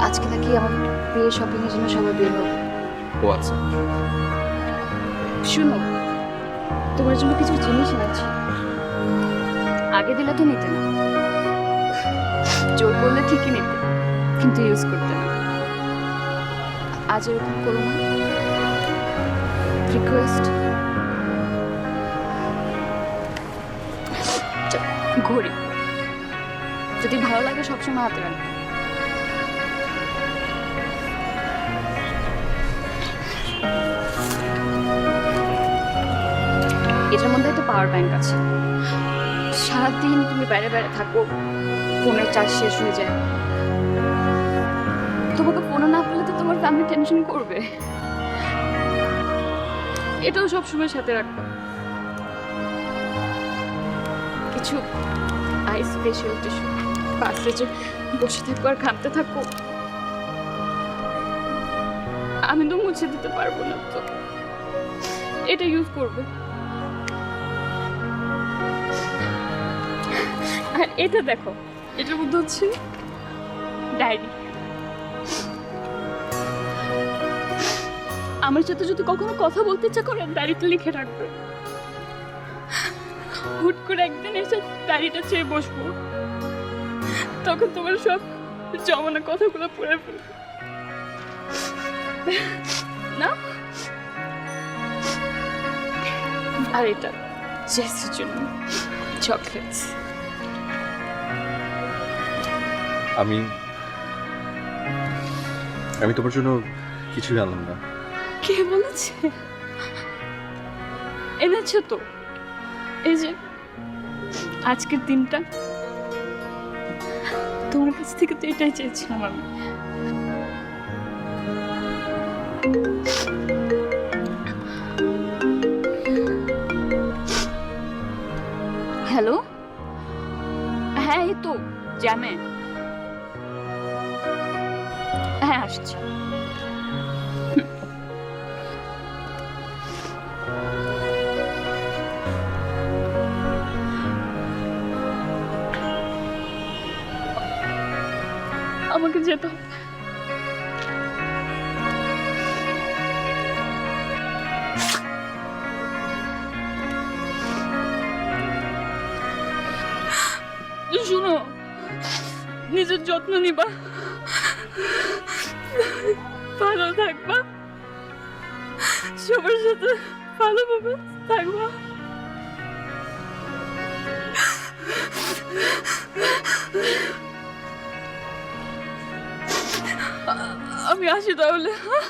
আজকে নাকি আমার বিয়ের শপিং এর জন্য সবাই বের হবে। ও আচ্ছা। শুনো তোমার জন্য কিছু জিনিস এনেছি। আগে দিলে তো নিতে না। জোর করলে ঠিকই নিতে কিন্তু ইউজ করতে না। আজ এরকম করো না। রিকোয়েস্ট ঘড়ি। যদি ভালো লাগে সবসময় হাতে রাখবে। এটার মধ্যে একটা পাওয়ার ব্যাংক আছে। সারাদিন তুমি বাইরে বাইরে থাকো ফোনের চার্জ শেষ হয়ে যায়। তোমাকে ফোনে না পেলে তো তোমার ফ্যামিলি টেনশন করবে। এটাও সবসময় সাথে রাখবে। কিছু আইস ফেশিয়াল টিস্যু বাসে যে বসে থাকো আর ঘামতে থাকো। আমি তো মুছে দিতে পারব না তো। এটা ইউজ করবে। আর এটা দেখো এটার মধ্যে হচ্ছে ডায়েরি। আমার সাথে যদি কখনো কথা বলতে ইচ্ছা করে ডায়েরিতে লিখে রাখবে। হুট করে একদিন এসে ডায়েরিটা চেয়ে বসবো। তখন তোমার সব জমানো কথাগুলো পড়ে ফেলবে। না? আর এটা জেসের জন্য চকলেটস আমি আমি তোমার জন্য কিছু আনলাম না। কে বলেছে? এনেছো তো? এই যে আজকের দিনটা। তোমার কাছ থেকে তো এটাই চেয়েছিলাম আমি। হ্যালো? হ্যাঁ এই তো জ্যামে। হ্যাঁ আসছি। আমাকে যেতে হবে। নিজের যত্ন নিবা। ভালো থাকবা। সবার সাথে ভালোভাবে থাকবা। আমি আসি তাহলে হ্যাঁ?